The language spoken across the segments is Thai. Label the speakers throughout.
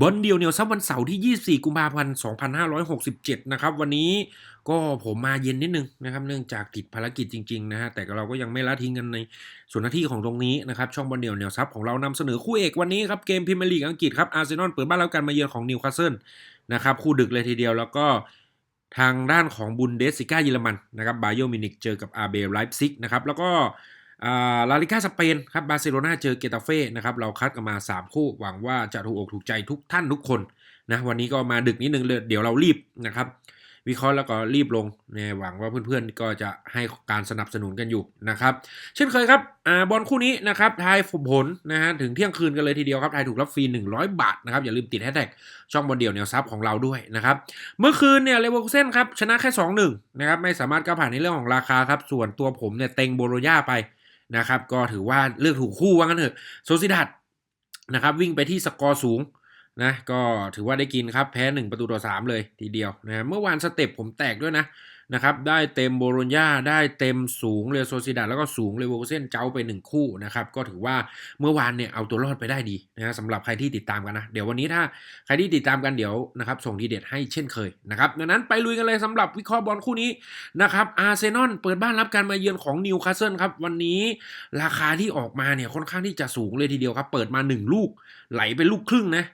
Speaker 1: บอลเดียวเหนียวซับวันเสาร์ที่ 24 กุมภาพันธ์ 2567 นะครับ วันนี้ก็ผมมาเย็นนิดนึงนะครับ เนื่องจากติดภารกิจจริงๆนะฮะแต่เราก็ยังไม่ละทิ้งกันในส่วนหน้าที่ของตรงนี้นะครับ ช่องบอลเดียวเหนียวซับของเรานำเสนอคู่เอกวันนี้ครับ เกมพรีเมียร์ลีกอังกฤษครับอาร์เซนอลเปิดบ้านรับการมาเยือนของนิวคาสเซิลนะครับ คู่ดึกเลยทีเดียวแล้วก็ทางด้านของบุนเดสซิก้าเยอรมันนะครับบาโยมินิกเจอกับอาร์เบไลฟ์ซิกนะครับแล้วก็ ลาลิก้าสเปนครับบาร์เซโลนาเจอเกตาเฟ่นะครับเราคัดกันมา 3 คู่หวังว่าจะถูกอกถูกใจทุกท่านทุกคนนะวันนี้ก็มาดึกนิดนึงเลยเดี๋ยวเรารีบนะครับวิเคราะห์แล้วก็รีบลงเนี่ยหวังว่าเพื่อนๆก็จะให้การสนับสนุนกันอยู่นะครับ เช่นเคยครับอบอลคู่นี้นะครับทายผลนะฮะถึงเที่ยงคืนกันเลยทีเดียวครับทายถูกรับฟรี 100 บาทนะครับอย่าลืมติดแฮชแท็กช่องบอลเดี่ยวแนวซับของเราด้วยนะครับ เมื่อคืนเนี่ยเลเวอร์คูเซ่นครับชนะแค่ 2-1 นะครับไม่สามารถก้าวผ่านในเรื่องของราคาครับส่วนตัวผมเนี่ยเต็งโบโรญาไป นะครับ ก็ถือว่าเลือกถูกคู่ว่างั้นเถอะโซซิดัดนะครับวิ่งไปที่สกอร์สูงนะก็ถือว่าได้กินครับแพ้ 1 ประตูต่อ 3 เลยทีเดียวนะเมื่อวานสเต็ปผมแตกด้วยนะ นะครับได้เต็มโบโลญญาได้เต็มสูงเรโซซิดัดแล้วก็สูงเลเวอร์เซนเจ้าไป1คู่นะครับก็ถือว่าเมื่อวานเนี่ยเอาตัวรอดไปได้ดีนะสำหรับใครที่ติดตามกันนะ เดี๋ยววันนี้ถ้าใครที่ติดตามกันเดี๋ยวนะครับส่งทีเด็ดให้เช่นเคยนะครับดังนั้นไปลุยกันเลยสำหรับวิเคราะห์บอลคู่นี้นะครับอาร์เซนอลเปิดบ้านรับการมาเยือนของนิวคาสเซิลครับวันนี้ราคาที่ออกมาเนี่ยค่อนข้างที่จะสูงเลยทีเดียวครับเปิดมา 1 ลูกไหลเป็นลูกครึ่งนะ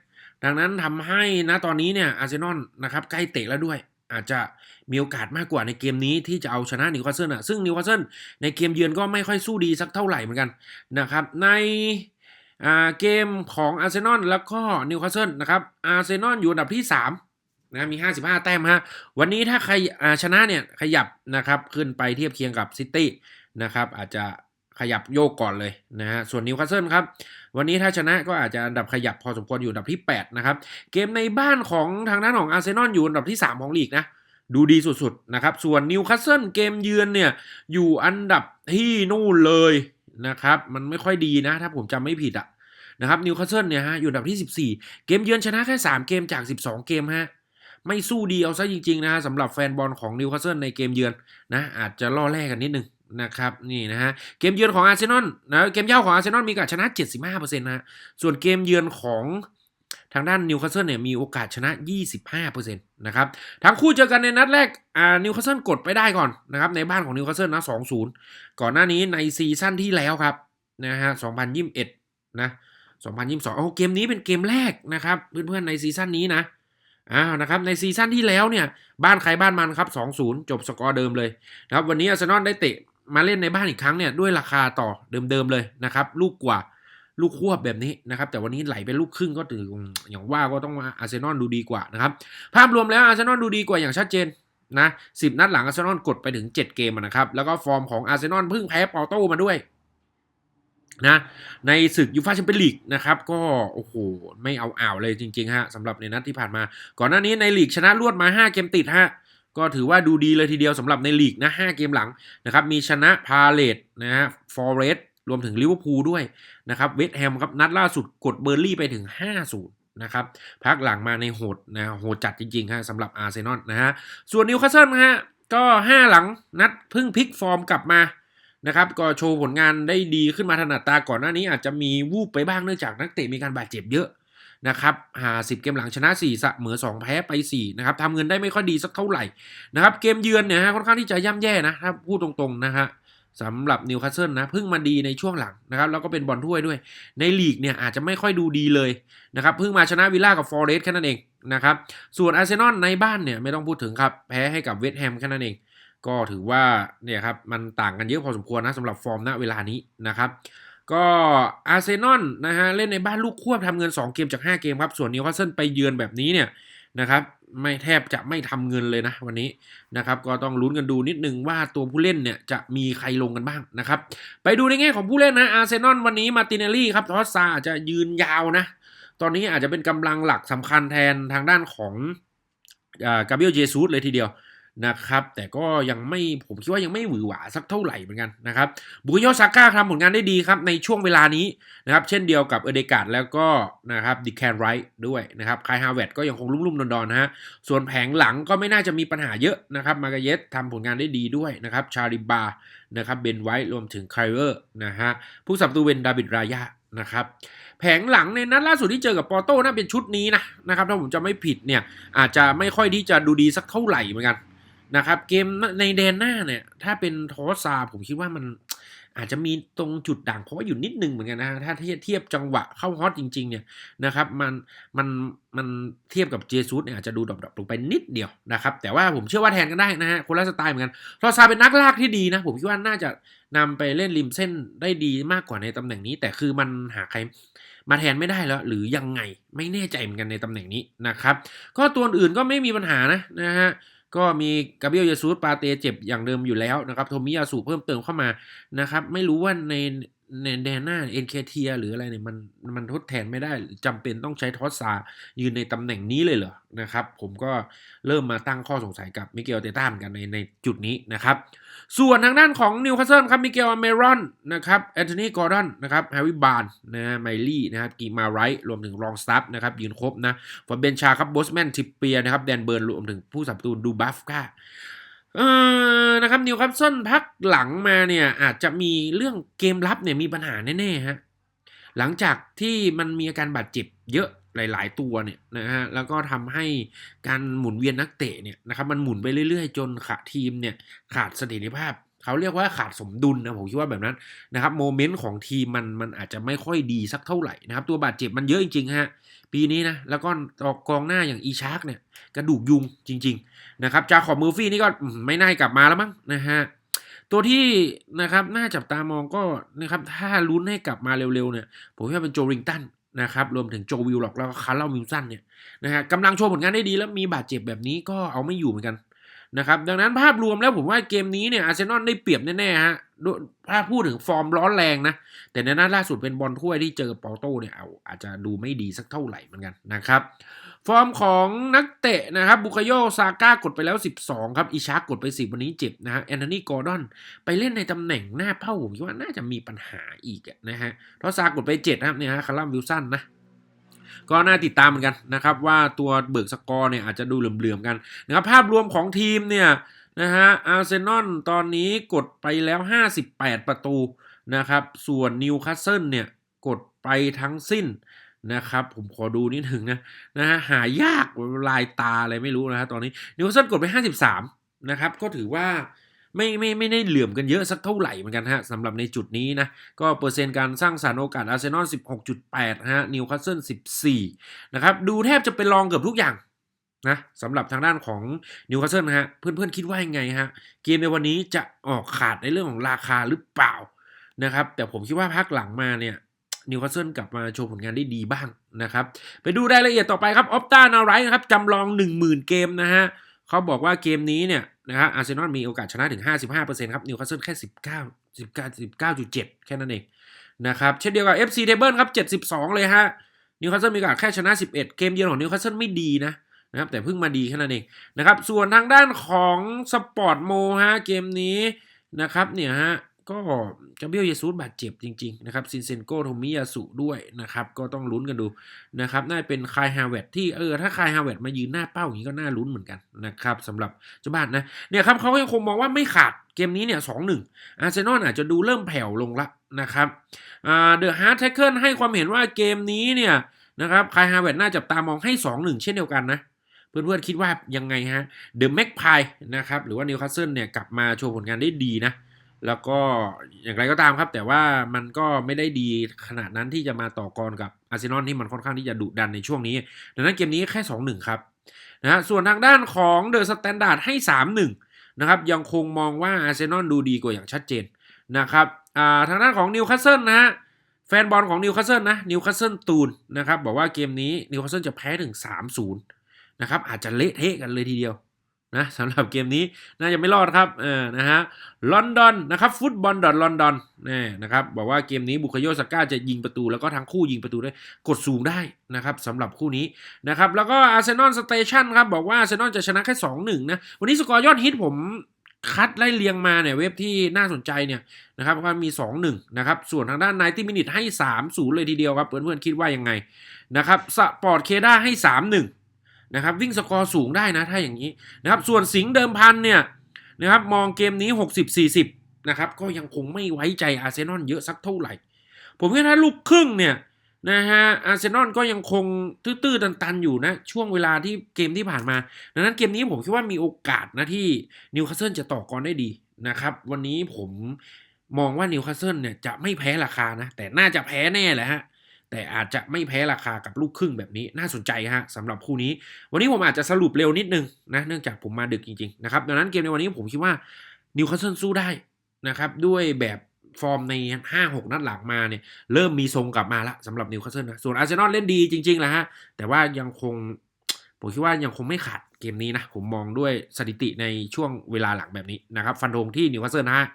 Speaker 1: ดังนั้นทำให้นะตอนนี้เนี่ยอาร์เซนอลนะครับใกล้เตะแล้วด้วย อาจจะมีโอกาสมากกว่าในเกมนี้ที่จะเอาชนะนิวคาสเซิลอะซึ่งนิวคาสเซิลในเกมเยือนก็ไม่ค่อยสู้ดีสักเท่าไหร่เหมือนกันนะครับในเกมของอาร์เซนอลแล้วก็นิวคาสเซิลนะครับอาร์เซนอลอยู่อันดับที่ 3นะมี 55 แต้มฮะ วันนี้ถ้าใครชนะเนี่ย ขยับนะครับ ขึ้นไปเทียบเคียงกับซิตี้นะครับ อาจจะ ขยับโยกก่อนเลยนะฮะ ส่วนนิวคาสเซิลครับ วันนี้ถ้าชนะก็อาจจะอันดับขยับพอสมควรอยู่อันดับที่ 8 นะครับ เกมในบ้านของทางด้านของอาร์เซนอลอยู่อันดับที่ 3 ของลีกนะ ดูดีสุดๆนะครับ ส่วนนิวคาสเซิลเกมเยือนเนี่ย อยู่อันดับที่นู่นเลยนะครับ มันไม่ค่อยดีนะ ถ้าผมจำไม่ผิดอะนะครับนิวคาสเซิลเนี่ยฮะอยู่อันดับที่ 14 เกมเยือนชนะแค่ 3 เกมจาก 12 เกมฮะไม่สู้ดีเอาซะจริงๆนะฮะสำหรับแฟนบอลของนิวคาสเซิลในเกมเยือนนะอาจจะล่อแลกกันนิดนึง นะครับนี่นะฮะเกมเยือนของอาร์เซนอลนะเกมเย่าของอาร์เซนอลมีโอกาสชนะ 75%นะฮะส่วนเกมเยือนของทางด้านนิวคาสเซิลเนี่ยมีโอกาสชนะ 25%นะครับทั้งคู่เจอกันในนัดแรกอ่านิวคาสเซิลกดไปได้ก่อนนะครับในบ้านของนิวคาสเซิลนะ 2-0 ก่อนหน้านี้ในซีซั่นที่แล้วครับนะฮะ 2021 นะ 2022โอ้เกมนี้เป็นเกมแรกนะครับเพื่อนๆในซีซั่นนี้นะอ้าวนะครับในซีซั่นที่แล้วเนี่ยบ้านใครบ้านมันครับ 2-0 จบสกอร์เดิมเลยนะครับวันนี้อาร์เซนอลได้เตะ มาเล่นในบ้านอีกครั้งเนี่ยด้วยราคาต่อเดิมๆเลยนะครับลูกกว่าลูกควบแบบนี้นะครับแต่วันนี้ไหลเป็นลูกครึ่งก็ถืออย่างว่าก็ต้องอาร์เซนอลดูดีกว่านะครับภาพรวมแล้วอาร์เซนอลดูดีกว่าอย่างชัดเจนนะสินัดหลังอาร์เซนอลกดไปถึง 7 เกมนะครับแล้วก็ฟอร์มของอาร์เซนอลเพิ่งแพ้ปอโต้มาด้วยนะในศึกยูฟ่าแชมเปี้ยนลีกนะครับก็โอ้โหไม่เอาอ่าวเลยจริงๆฮะสำหรับในนัดที่ผ่านมา ก่อนหน้านี้ในลีกชนะรวดมา 5 เกมติดฮะ ก็ถือว่าดูดีเลยทีเดียวสำหรับในลีกนะ5เกมหลังนะครับมีชนะพาเลตนะฮะฟอร์เรสรวมถึงลิเวอร์พูลด้วยนะครับเวสต์แฮมครับนัดล่าสุดกดเบอร์ลี่ไปถึง 5-0นะครับพักหลังมาในโหดนะโหดจัดจริงๆฮะสำหรับอาร์เซนอลนะฮะส่วนนิวคาสเซิลนะฮะก็ 5 หลังนัดเพิ่งพลิกฟอร์มกลับมานะครับก็โชว์ผลงานได้ดีขึ้นมาถนัดตาก่อนหน้านี้อาจจะมีวูบไปบ้างเนื่องจากนักเตะมีการบาดเจ็บเยอะ นะครับหาสิบเกมหลังชนะ4เสมอ2 แพ้ไป4นะครับทำเงินได้ไม่ค่อยดีสักเท่าไหร่นะครับเกมเยือนเนี่ยฮะค่อนข้างที่จะย่ำแย่นะถ้าพูดตรงๆนะฮะสำหรับนิวคาสเซิลนะเพิ่งมาดีในช่วงหลังนะครับแล้วก็เป็นบอลถ้วยด้วย ในลีกเนี่ยอาจจะไม่ค่อยดูดีเลยนะครับเพิ่งมาชนะวิลล่ากับฟอร์เรสแค่นั้นเองนะครับส่วนอาร์เซนอลในบ้านเนี่ยไม่ต้องพูดถึงครับแพ้ให้กับเวสต์แฮมแค่นั้นเอง ก็ถือว่าเนี่ยครับมันต่างกันเยอะพอสมควรนะสำหรับฟอร์มณเวลานี้นะครับ ก็อาร์เซนอลนะฮะเล่นในบ้านลูกควบทำเงิน 2 เกมจาก 5 เกมครับ ส่วนนิวคาสเซิลไปเยือนแบบนี้เนี่ยนะครับไม่แทบจะไม่ทำเงินเลยนะวันนี้นะครับก็ต้องลุ้นกันดูนิดนึงว่าตัวผู้เล่นเนี่ยจะมีใครลงกันบ้างนะครับไปดูในแง่ของผู้เล่นนะอาร์เซนอลวันนี้มาตินเนลลี่ครับทอสซาอาจจะยืนยาวนะตอนนี้อาจจะเป็นกำลังหลักสำคัญแทนทางด้านของกาเบรียลเจซูสเลยทีเดียว นะครับ แต่ก็ยังไม่ผมคิดว่ายังไม่หวือหวาสักเท่าไหร่เหมือนกันนะครับบุกโยซาก้าทำผลงานได้ดีครับในช่วงเวลานี้นะครับเช่นเดียวกับเอเดกาดแล้วก็นะครับดิแคนไรท์ด้วยนะครับคายฮาวเวตก็ยังคงลุ่มๆดอนๆนะฮะส่วนแผงหลังก็ไม่น่าจะมีปัญหาเยอะนะครับมากาเยสทำผลงานได้ดีด้วยนะครับชาริบานะครับเบนไวท์รวมถึงไคลเวอร์นะฮะผู้สับตูเวนดาบิดรายานะครับแผงหลังในนัดล่าสุดที่เจอกับปอโต้น่าเป็นชุดนี้นะนะครับถ้าผมจะไม่ผิดเนี่ยอาจจะไม่ค่อยที่จะดูดีสักเท่าไหร่เหมือนกัน นะครับ เกมในแดนหน้าเนี่ย ถ้าเป็นทอซาผมคิดว่ามันอาจจะมีตรงจุดด่างเพราะว่าอยู่นิดนึงเหมือนกันนะถ้าเทียบเทียบจังหวะเข้าฮอตจริง ๆ เนี่ยนะครับมันมันมันเทียบกับเจซูสเนี่ยอาจจะดูดรอปลงไปนิดเดียวนะครับแต่ว่าผมเชื่อว่าแทนกันได้นะฮะคนละสไตล์เหมือนกันทอซาเป็นนักลากที่ดีนะ ผมคิดว่าน่าจะนำไปเล่นริมเส้นได้ดีมากกว่าในตำแหน่งนี้ แต่คือมันหาใครมาแทนไม่ได้แล้ว หรือยังไงไม่แน่ใจเหมือนกันในตำแหน่งนี้นะครับ ก็ตัวอื่นก็ไม่มีปัญหานะนะฮะ ก็มีกาเบียลเยซูสปาเตเจ็บอย่างเดิมอยู่แล้วนะครับโทมิยาสุเพิ่มเติมเข้ามานะครับ ไม่รู้ว่าใน แดนหน้าเอ็นเคเทียหรืออะไรเนี่ยมันมันทดแทนไม่ได้หรือจำเป็นต้องใช้ทอสซายืนในตำแหน่งนี้เลยเหรอนะครับ ผมก็เริ่มมาตั้งข้อสงสัยกับมิเกลเตต้าเหมือนกันในในจุดนี้นะครับ ส่วนทางด้านของนิวคาสเซิลครับมิเกลอเมรอนนะครับแอนโทนีกอร์ดอนนะครับแฮร์รี่บาร์นนะฮะไมลี่นะครับกีมาไรท์รวมถึงรองสตัฟนะครับยืนครบนะฟอร์เบนชาครับบอสแมนทิปเปียนะครับแดนเบิร์นรวมถึงผู้สับตูนดูบัฟก้า เออนะครับนิวคาสเซิลพักหลังมาเนี่ยอาจจะมีเรื่องเกมรับเนี่ยมีปัญหาแน่ๆฮะหลังจากที่มันมีอาการบาดเจ็บเยอะหลายๆตัวเนี่ยนะฮะแล้วก็ทำให้การหมุนเวียนนักเตะเนี่ยนะครับมันหมุนไปเรื่อยๆ จนขาทีมเนี่ยขาดเสถียรภาพเขาเรียกว่าขาดสมดุลนะผมคิดว่าแบบนั้นนะครับโมเมนต์ของทีมมันมันอาจจะไม่ค่อยดีสักเท่าไหร่นะครับตัวบาดเจ็บมันเยอะจริงๆฮะ ปีนี้นะ แล้วก็กองหน้าอย่างอีชาร์กเนี่ย กระดูกยุงจริง ๆ นะครับจาขอบมือฟี่นี่ก็ไม่น่ากลับมาแล้วมั้งนะฮะตัวที่นะครับน่าจับตามองก็นะครับถ้าลุ้นให้กลับมาเร็วๆเนี่ยผมว่าเป็นโจริงตันนะครับรวมถึงโจวิลล็อกแล้วก็คาร์ลวิลสันเนี่ยนะฮะกำลังโชว์ผลงานได้ดีแล้วมีบาดเจ็บแบบนี้ก็เอาไม่อยู่เหมือนกัน นะครับดังนั้นภาพรวมแล้วผมว่าเกมนี้เนี่ยอาร์เซนอลได้เปรียบแน่ๆฮะถ้าพูดถึงฟอร์มร้อนแรงนะ แต่ในนัดล่าสุดเป็นบอลถ้วยที่เจอปอร์โต้เนี่ยเอาอาจจะดูไม่ดีสักเท่าไหร่เหมือนกันนะครับ ฟอร์มของนักเตะนะครับบุคโยซาก้ากดไปแล้ว 12 ครับ อิชาร์กดไป 10 วันนี้เจ็บนะฮะแอนโทนีกอร์ดอนไปเล่นในตำแหน่งหน้าเป้าผมคิดว่าน่าจะมีปัญหาอีกนะฮะเพราะซากดไป7นะครับเนี่ยฮะคาร์ลัมวิลสันนะ ก็น่าติดตามเหมือนกันนะครับว่าตัวเบิร์กสกอร์เนี่ยอาจจะดูเหลื่อมๆกันนะครับภาพรวมของทีมเนี่ยนะฮะอาร์เซนอลตอนนี้กดไปแล้ว 58 ประตูนะครับส่วนนิวคาสเซิลเนี่ยกดไปทั้งสิ้นนะครับผมขอดูนิดหนึ่งนะนะฮะหายากลายตาอะไรไม่รู้นะฮะตอนนี้นิวคาสเซิลกดไป 53นะครับก็ถือว่า ไม่ไม่ไม่ได้เหลื่อมกันเยอะสักเท่าไหร่เหมือนกันฮะสำหรับในจุดนี้นะ ก็เปอร์เซ็นต์การสร้างสรรค์โอกาสอาร์เซนอล 16.8 ฮะ นิวคาสเซิล 14 นะครับ ดูแทบจะเป็นรองเกือบทุกอย่างนะสำหรับทางด้านของนิวคาสเซิลนะฮะ เพื่อนๆคิดว่ายังไงฮะ เกมในวันนี้จะออกขาดในเรื่องของราคาหรือเปล่านะครับ แต่ผมคิดว่าพักหลังมาเนี่ยนิวคาสเซิลกลับมาโชว์ผลงานได้ดีบ้างนะครับ ไปดูรายละเอียดต่อไปครับออฟตานาไรนะครับจำลอง 10,000 เกมนะฮะเขาบอกว่าเกมนี้เนี่ย นะครับอาร์เซนอลมีโอกาสชนะถึง 55%ครับนิวคาสเซิลแค่ 19 19 19.7 แค่นั้นเองนะครับเช่นเดียวกับ FC Table ครับ 72 เลยฮะนิวคาสเซิลมีโอกาสแค่ชนะ 11 เกมเยือนของนิวคาสเซิลไม่ดีนะนะครับแต่เพิ่งมาดีแค่นั้นเองนะครับส่วนทางด้านของสปอร์ตโมฮะเกมนี้นะครับเนี่ยฮะ ก็กาเบียลเยซูสบาดเจ็บจริงๆนะครับซินเซนโกโทมิยาสุด้วยนะครับ ก็ต้องลุ้นกันดูนะครับน่าจะเป็นคายฮาวเวตที่เออถ้าคายฮาวเวตมายืนหน้าเป้าอย่างนี้ก็น่าลุ้นเหมือนกันนะครับสำหรับเจ้าบ้านนะเนี่ยครับเขายังคงมองว่าไม่ขาดเกมนี้เนี่ยสองหนึ่งอาร์เซนอลอาจจะดูเริ่มแผ่วลงละนะครับเดอะฮาร์ดแท็กเกิลให้ความเห็นว่าเกมนี้เนี่ยนะครับคายฮาวเวตน่าจับตามองให้สองหนึ่งเช่นเดียวกันนะเพื่อนๆคิดว่ายังไงฮะเดอะแม็กพายนะครับหรือว่านิวคาสเซิลเนี่ยกลับมาโชว์ผลงานได้ดีนะ แล้วก็อย่างไรก็ตามครับ แต่ว่ามันก็ไม่ได้ดีขนาดนั้นที่จะมาต่อกรกับอาร์เซนอลที่มันค่อนข้างที่จะดุดันในช่วงนี้ ดังนั้นเกมนี้แค่ 2-1 ครับนะฮะส่วนทางด้านของเดอะสแตนดาร์ดให้ 3-1 นะครับ ยังคงมองว่าอาร์เซนอลดูดีกว่าอย่างชัดเจนนะครับอ่าทางด้านของนิวคาสเซิลนะฮะแฟนบอลของนิวคาสเซิลนะนิวคาสเซิลตูนนะครับบอกว่าเกมนี้นิวคาสเซิลจะแพ้ถึง 3-0 นะครับอาจจะเละเทะกันเลยทีเดียว นะสำหรับเกมนี้น่าจะไม่รอดครับเออนะฮะลอนดอนนะครับฟุตบอลดอทลอนดอนนี่นะครับบอกว่าเกมนี้บุคโยสก้าจะยิงประตู แล้วก็ทั้งคู่ยิงประตูได้กดสูงได้นะครับสำหรับคู่นี้นะครับแล้วก็อาร์เซนอลสเตชันครับบอกว่าอาร์เซนอลจะชนะแค่2-1นะวันนี้สกอร์ยอดฮิตผมคัดไล่เรียงมาเนี่ยเว็บที่น่าสนใจเนี่ยนะครับว่ามี 2-1นะครับส่วนทางด้านไนตี้มินิทให้ 3-0 เลยทีเดียวครับเพื่อนๆคิดว่ายังไงนะครับสปอร์ตเคด้าให้ 3-1 นะครับวิ่งสกอร์สูงได้นะถ้าอย่างนี้นะครับส่วนสิงห์เดิมพันเนี่ยนะครับมองเกมนี้ 60-40นะครับก็ยังคงไม่ไว้ใจอาร์เซนอลเยอะสักเท่าไหร่ ผมคิดว่าถ้าลูกครึ่งเนี่ยนะฮะอาร์เซนอลก็ยังคงตื้อๆตันๆอยู่นะ ช่วงเวลาที่เกมที่ผ่านมา ดังนั้นเกมนี้ผมคิดว่ามีโอกาสนะที่นิวคาสเซิลจะต่อกรได้ดีนะครับ วันนี้ผมมองว่านิวคาสเซิลเนี่ยจะไม่แพ้ราคานะ แต่น่าจะแพ้แน่แหละฮะ แต่อาจจะไม่แพ้ราคากับลูกครึ่งแบบนี้น่าสนใจฮะสำหรับคู่นี้ วันนี้ผมอาจจะสรุปเร็วนิดนึงนะเนื่องจากผมมาดึกจริงๆนะครับดังนั้นเกมในวันนี้ผมคิดว่านิวคาสเซิลสู้ได้นะครับด้วยแบบฟอร์มใน 5-6 นัดหลังมาเนี่ยเริ่มมีทรงกลับมาละสำหรับนิวคาสเซิลนะส่วนอาร์เซนอลเล่นดีจริงๆแหละฮะแต่ว่ายังคงผมคิดว่ายังคงไม่ขาดเกมนี้นะ ผมมองด้วยสถิติในช่วงเวลาหลังแบบนี้นะครับ ฟันธงที่นิวคาสเซิลนะฮะ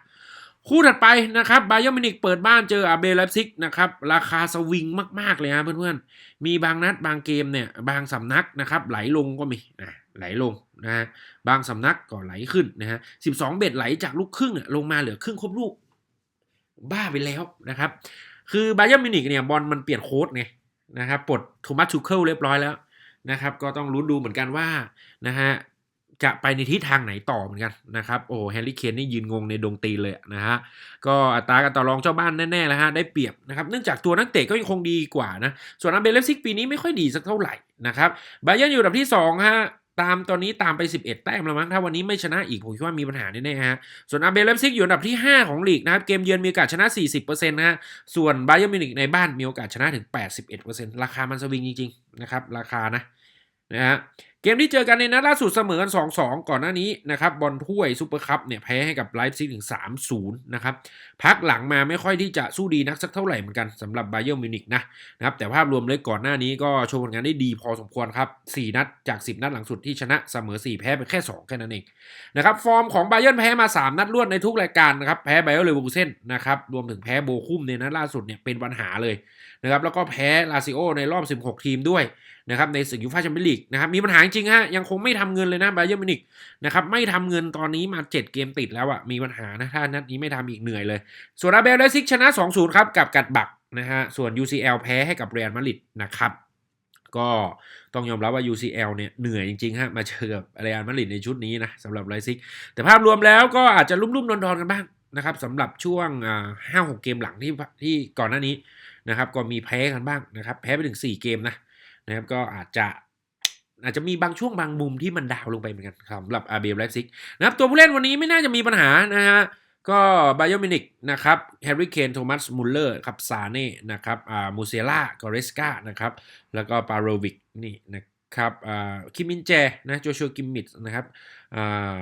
Speaker 1: คู่ถัดไปนะครับไบเยอร์มินิกเปิดบ้านเจออาเบลไลปซิกนะครับราคาสวิงมาก ๆ เลยฮะเพื่อนๆ มีบางนัดบางเกมเนี่ยบางสำนักนะครับไหลลงก็มีนะไหลลงนะฮะบางสำนักก็ไหลขึ้นนะฮะสิบสองเบ็ดไหลจากลูกครึ่งอะลงมาเหลือครึ่งครบลูก บ้าไปแล้วนะครับ คือไบเยอร์มินิกเนี่ยบอลมันเปลี่ยนโค้ดไงนะครับปลดโทมัสทูเคิลเรียบร้อยแล้วนะครับก็ต้องลุ้นดูเหมือนกันว่านะฮะ จะไปในทิศทางไหนต่อเหมือนกันนะครับโอ้แฮร์รี่เคนนี่ยืนงงในดงตีเลยนะฮะก็อัตราการต่อรองเจ้าบ้านแน่ๆแล้วฮะได้เปรียบนะครับเนื่องจากตัวนักเตะก็ยังคงดีกว่านะส่วนอาเบลเลฟซิกปีนี้ไม่ค่อยดีสักเท่าไหร่นะครับบาเยอร์นอยู่อันดับที่2ฮะตามตอนนี้ตามไป 11 แต้มแล้วมั้งถ้าวันนี้ไม่ชนะอีกผมคิดว่ามีปัญหาแน่ๆฮะส่วนอาเบลเลฟซิกอยู่อันดับที่ 5 ของลีกนะครับเกมเยือนมีโอกาสชนะ 40%นะฮะส่วนบาเยอร์มิวนิกในบ้านมีโอกาสชนะถึง 81%ราคามันสวิงจริงๆนะครับราคานะ นะฮะเกมที่เจอกันในนัดล่าสุดเสมอกัน 2-2 ก่อนหน้านี้นะครับบอลถ้วยซูเปอร์คัพเนี่ยแพ้ให้กับไลฟ์ซิกถึง 3-0 นะครับพักหลังมาไม่ค่อยที่จะสู้ดีนักสักเท่าไหร่เหมือนกันสำหรับไบเยอร์มิวนิกนะนะครับแต่ภาพรวมเลยก่อนหน้านี้ก็โชว์ผลงานได้ดีพอสมควรครับ 4 นัดจาก 10 นัดหลังสุดที่ชนะเสมอ 4 แพ้ไปแค่ 2 แค่นั้นเองนะครับฟอร์มของไบเยอร์แพ้มา 3 นัดรวดในทุกรายการนะครับแพ้ไบเยอร์เลเวอร์คูเซ่นนะครับรวมถึงแพ้โบคุ้มในนัดล่าสุดเนี่ยเป็นปัญหาเลยนะครับแล้วก็แพ้ลาซิโอในรอบ 16 ทีมด้วย นะครับในศึกยูฟ่าแชมเปี้ยนลีกนะครับมีปัญหาจริงฮะยังคงไม่ทำเงินเลยนะไบเยอร์มินิกนะครับไม่ทำเงินตอนนี้มา 7 เกมติดแล้วอะมีปัญหานะถ้านัดนี้ไม่ทำอีกเหนื่อยเลยส่วนอาเบลไลซิกชนะ 2-0ครับกับกัดบักนะฮะส่วน UCL แพ้ให้กับเรอัลมาดริดนะครับก็ต้องยอมรับว่า UCL เนี่ยเหนื่อยจริงๆฮะมาเจอกับเรอัลมาดริดในชุดนี้นะสำหรับไลซิกแต่ภาพรวมแล้วก็อาจจะลุ่มๆดอนๆกันบ้างนะครับสำหรับช่วงห้าหกเกมหลังที่ที่ก่อนหน้านี้นะครับก็มีแพ้กันบ้างนะครับแพ้ไปถึง 4 เกมนะ นะครับก็อาจจะอาจจะมีบางช่วงบางมุมที่มันดาวลงไปเหมือนกันสำหรับอาเบลไลซิกนะครับตัวผู้เล่นวันนี้ไม่น่าจะมีปัญหานะฮะก็บาโยมินิกนะครับแฮร์รี่เคนโทมัสมุลเลอร์ครับซาเน่นะครับอ่ามูเซล่ากอเรสกานะครับแล้วก็ปาโรวิกนี่นะครับอ่าคิมินเจนะโจชัวกิมมิดนะครับอ่า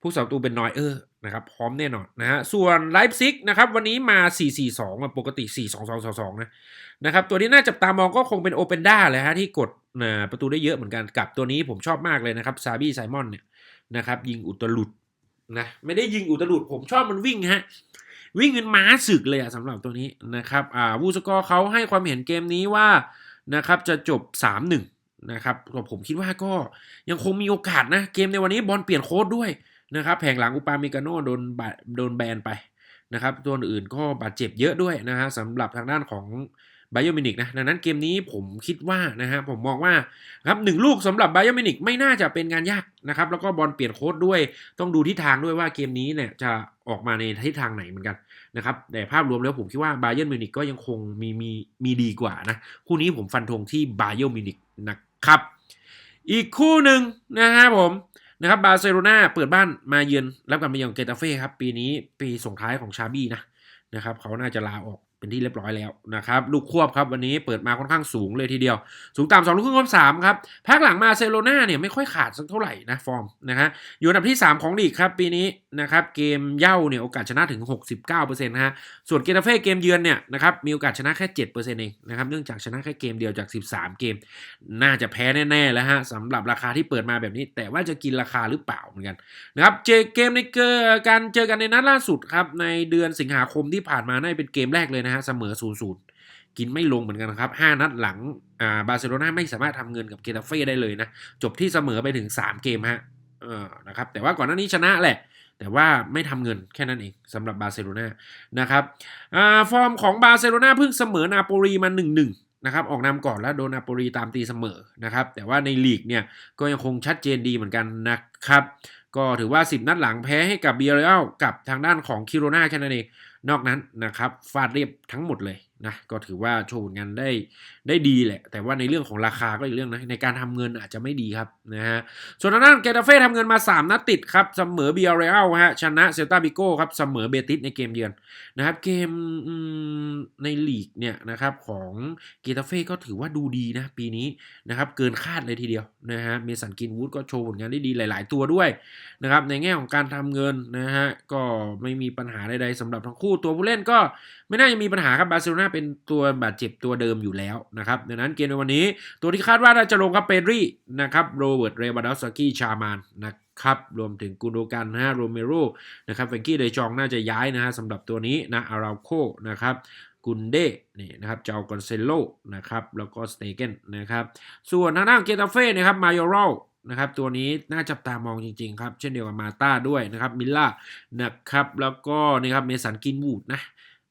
Speaker 1: ผู้สาประตูเป็นนอยเออร์นะครับพร้อมแน่นอนนะฮะส่วนไลฟ์ซิกนะครับวันนี้มา 4-4-2มาปกติ 4-2-2-2 นะนะครับตัวที่น่าจับตามองก็คงเป็นโอเปนด้าเลยฮะที่กดนะประตูได้เยอะเหมือนกันกับตัวนี้ผมชอบมากเลยนะครับซาบี้ไซมอนเนี่ยนะครับยิงอุตลุดนะไม่ได้ยิงอุตลุดผมชอบมันวิ่งฮะวิ่งเป็นม้าศึกเลยอะสำหรับตัวนี้นะครับอ่าวูสกอร์เขาให้ความเห็นเกมนี้ว่านะครับจะจบ 3-1นะครับก็ผมคิดว่าก็ยังคงมีโอกาสนะเกมในวันนี้บอลเปลี่ยนโค้ดด้วย นะครับแผงหลังอุปาเมกาโนโดนบาโดนแบนไปนะครับตัวอื่นก็บาดเจ็บเยอะด้วยนะฮะสำหรับทางด้านของไบโอมินิกนะดังนั้นเกมนี้ผมคิดว่านะฮะผมมองว่าครับหนึ่งลูกสำหรับไบโอมินิกไม่น่าจะเป็นงานยากนะครับแล้วก็บอลเปลี่ยนโค้ดด้วยต้องดูทิศทางด้วยว่าเกมนี้เนี่ยจะออกมาในทิศทางไหนเหมือนกันนะครับแต่ภาพรวมแล้วผมคิดว่าไบเ e อมินิกก็ยังคงมีมีมีดีกว่านะคู่นี้ผมฟันธงที่ไบเ e อมินิกนะครับ อีกคู่หนึ่งนะฮะผม นะครับบาร์เซโลนาเปิดบ้านมาเยือนรับการมาเยือนเกตาเฟ่ครับ ปีนี้ปีส่งท้ายของชาบี้นะนะครับเขาน่าจะลาออก เป็นที่เรียบร้อยแล้วนะครับลูกควบครับวันนี้เปิดมาค่อนข้างสูงเลยทีเดียว สูงต่ำสองลูกครึ่งควบสามครับภาคหลังมาเซโลนาเนี่ยไม่ค่อยขาดสักเท่าไหร่นะฟอร์มนะฮะอยู่อันดับที่ 3 ของลีกครับปีนี้นะครับเกมเย่าเนี่ยโอกาสชนะถึง 69%นะฮะส่วนเกตาเฟ่เกมเยือนเนี่ยนะครับมีโอกาสชนะแค่ 7%เองนะครับเนื่องจากชนะแค่เกมเดียวจาก 13 เกม น่าจะแพ้แน่ๆแล้วฮะสำหรับราคาที่เปิดมาแบบนี้ แต่ว่าจะกินราคาหรือเปล่าเหมือนกันนะครับเจอเกมในเกอการเจอกันในนัดล่าสุดครับในเดือนสิงหาคมที่ผ่านมาน่าจะเป็นเกมแรกเลยนะฮะเสมอ0 0กินไม่ลงเหมือนกันครับ 5 นัดหลังอ่าบาร์เซโลนาไม่สามารถทำเงินกับเกตาเฟ่ได้เลยนะ จบที่เสมอไปถึง 3 เกมฮะเออนะครับแต่ว่าก่อนหน้านี้ชนะแหละ แต่ว่าไม่ทำเงินแค่นั้นเองสำหรับบาร์เซโลนานะครับอ่าฟอร์มของบาร์เซโลนาเพิ่งเสมอนาโปลีมา 1-1นะครับออกนำก่อนแล้วโดนนาโปลีตามตีเสมอนะครับแต่ว่าในลีกเนี่ยก็ยังคงชัดเจนดีเหมือนกันนะครับ ก็ถือว่า 10 นัดหลังแพ้ให้กับเบียร์เรลกับทางด้านของคิโรนาแค่นั้นเอง นอกนั้นนะครับฟาดเรียบทั้งหมดเลยนะก็ถือว่าโชว์ผลงานได้ได้ดีแหละ แต่ว่าในเรื่องของราคาก็อีกเรื่องนะในการทำเงินอาจจะไม่ดีครับนะฮะส่วนทางด้านเกตาเฟ่ทำเงินมา 3 นัดติดครับ เสมอเบียร์เรลฮะชนะเซลตาบิโก้ครับ เสมอเบติสในเกมเยือนนะครับเกมในลีกเนี่ยนะครับของเกตาเฟ่ก็ถือว่าดูดีนะปีนี้นะครับเกินคาดเลยทีเดียวนะฮะเมสันกินวูดก็โชว์ผลงานได้ดีหลาย ๆ ตัวด้วยนะครับในแง่ของการทำเงินนะฮะก็ไม่มีปัญหาใดๆสำหรับทั้งคู่ตัวผู้เล่นก็ไม่น่าจะมีปัญหาครับบาร์เซโลนาเป็นตัวบาดเจ็บตัวเดิมอยู่แล้วนะครับดังนั้นเกมในวันนี้ตัวที่คาดว่าน่าจะลงครับเปดรี่นะครับโรเบิร์ตเรบาดอสกี้ชามานนะครับรวมถึงกูโดกันนะฮะโรเมโรนะครับเฟรงกี้เดยจองน่าจะย้ายนะฮะสำหรับตัวนี้นะอาราโคนะครับกุนเดนี่นะครับเจ้ากอนเซโลนะครับแล้วก็สเตเกนนะครับส่วนทางด้านเกตาเฟ่นะครับมายอรัล นะครับตัวนี้น่าจับตามองจริงๆครับ เช่นเดียวกับมาต้าด้วยนะครับมิลล่านะครับแล้วก็นี่ครับเมสันกินวูดนะ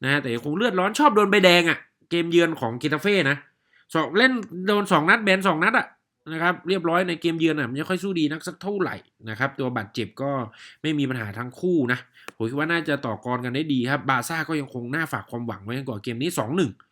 Speaker 1: นะฮะแต่คงเลือดร้อนชอบโดนใบแดงอะ่ะเกมเยือนของเกตาเฟ่นะสองเล่นโดนสองนัดแบนสองนัดอะนะครับเรียบร้อยในเกมเยือนอะไม่ค่อยสู้ดีนักสักเท่าไหร่นะครับตัวบาดเจ็บก็ไม่มีปัญหาทั้งคู่นะผมคิดว่าน่าจะต่อกรกันได้ดีครับบาซ่าก็ยังคงน่าฝากความหวังไว้ก่อนเกมนี้ 2-1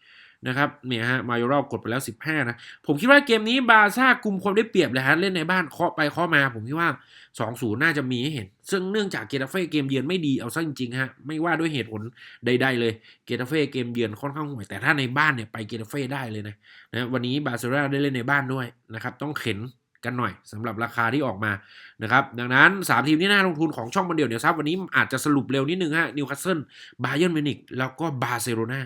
Speaker 1: นะครับเนี่ยฮะมายอรัลกดไปแล้ว 15 นะ ผมคิดว่าเกมนี้บาซ่ากลุ่มความได้เปรียบเลยฮะเล่นในบ้านเคาะไปเคาะมา ผมคิดว่า 2-0 น่าจะมีให้เห็น ซึ่งเนื่องจากเกตาเฟ่เกมเยือนไม่ดีเอาซะจริงๆฮะไม่ว่าด้วยเหตุผลใดๆเลยเกตาเฟ่เกมเยือนค่อนข้างห่วย แต่ถ้าในบ้านเนี่ยไปเกตาเฟ่ได้เลยนะนะวันนี้บาเซโลนาได้เล่นในบ้านด้วยนะครับต้องเข็นกันหน่อยสำหรับราคาที่ออกมานะครับดังนั้น 3 ทีมที่น่าลงทุนของช่องบันเดียวเดี๋ยวซับวันนี้อาจจะสรุปเร็วนิดนึงฮะนิวคาสเซิลบาเยิร์นมิวนิกแล้วก็บาร์เซโลนา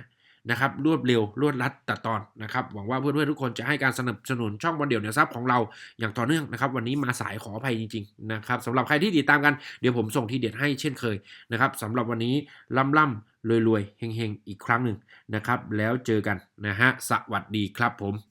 Speaker 1: นะครับรวดเร็วรวดรัดตัดตอนนะครับหวังว่าเพื่อนๆทุกคนจะให้การสนับสนุนช่องวันเดียวเนี่ยซับของเราอย่างต่อเนื่องนะครับวันนี้มาสายขออภัยจริงๆนะครับสำหรับใครที่ติดตามกันเดี๋ยวผมส่งทีเด็ดให้เช่นเคยนะครับสำหรับวันนี้ล่ำล่ำรวยรวยๆเฮงๆ อีกครั้งหนึ่งนะครับแล้วเจอกันนะฮะสวัสดีครับผม